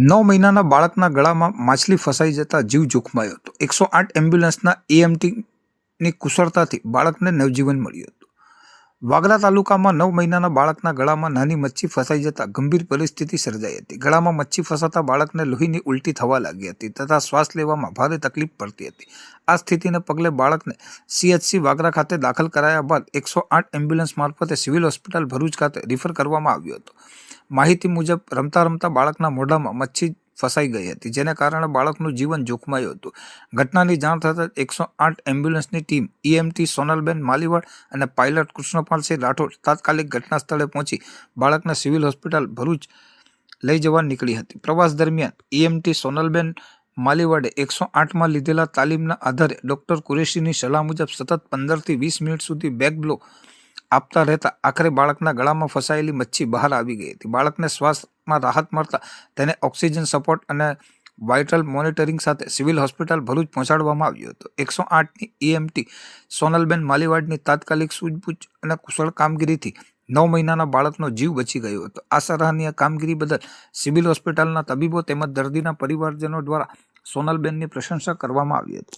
નવ મહિનાના બાળકના ગળામાં માછલી ફસાઈ જતા જીવ જોખમાયો હતો. એકસો આઠ એમ્બ્યુલન્સના એએમટીની કુશળતાથી બાળકને નવજીવન મળ્યું હતું. વાગરા તાલુકામાં નવ મહિનાના બાળકના ગળામાં નાની મચ્છી ફસાઈ જતા ગંભીર પરિસ્થિતિ સર્જાઈ હતી. ગળામાં મચ્છી ફસાતા બાળકને લોહીની ઉલટી થવા લાગી હતી તથા શ્વાસ લેવામાં ભારે તકલીફ પડતી હતી. આ સ્થિતિને પગલે બાળકને સીએચસી વાગરા ખાતે દાખલ કરાયા બાદ એકસો આઠ એમ્બ્યુલન્સ મારફતે સિવિલ હોસ્પિટલ ભરૂચ ખાતે રિફર કરવામાં આવ્યો હતો. માહિતી મુજબ રમતા રમતા બાળકના મોઢામાં મચ્છી ફસાઈ ગઈ હતી, જેના કારણે બાળકનું જીવન જોખમાયું હતું. ઘટનાની જાણ થતાં એકસો આઠ એમ્બ્યુલન્સની ટીમ ઈએમટી સોનલબેન માલીવાડ અને પાયલટ કૃષ્ણપાલસિંહ રાઠોડ તાત્કાલિક ઘટના સ્થળે પહોંચી બાળકને સિવિલ હોસ્પિટલ ભરૂચ લઈ જવા નીકળી હતી. પ્રવાસ દરમિયાન ઈએમટી સોનલબેન માલીવાડે એકસો આઠમાં લીધેલા તાલીમના આધારે ડોક્ટર કુરેશીની સલાહ મુજબ સતત પંદરથી વીસ મિનિટ સુધી બેક બ્લો આપતા રહેતા આખરે બાળકના ગળામાં ફસાયેલી મચ્છી બહાર આવી ગઈ હતી. બાળકને શ્વાસમાં રાહત મળતા તેને ઓક્સિજન સપોર્ટ અને વાઇટલ મોનિટરિંગ સાથે સિવિલ હોસ્પિટલ ભરૂચ પહોંચાડવામાં આવ્યું હતું. એકસો આઠની ઈએમટી સોનલબેન માલીવાડની તાત્કાલિક સૂઝબૂછ અને કુશળ કામગીરીથી નવ મહિનાના બાળકનો જીવ બચી ગયો હતો. આ સરાહનીય કામગીરી બદલ સિવિલ હોસ્પિટલના તબીબો તેમજ દર્દીના પરિવારજનો દ્વારા સોનલબેનની પ્રશંસા કરવામાં આવી હતી.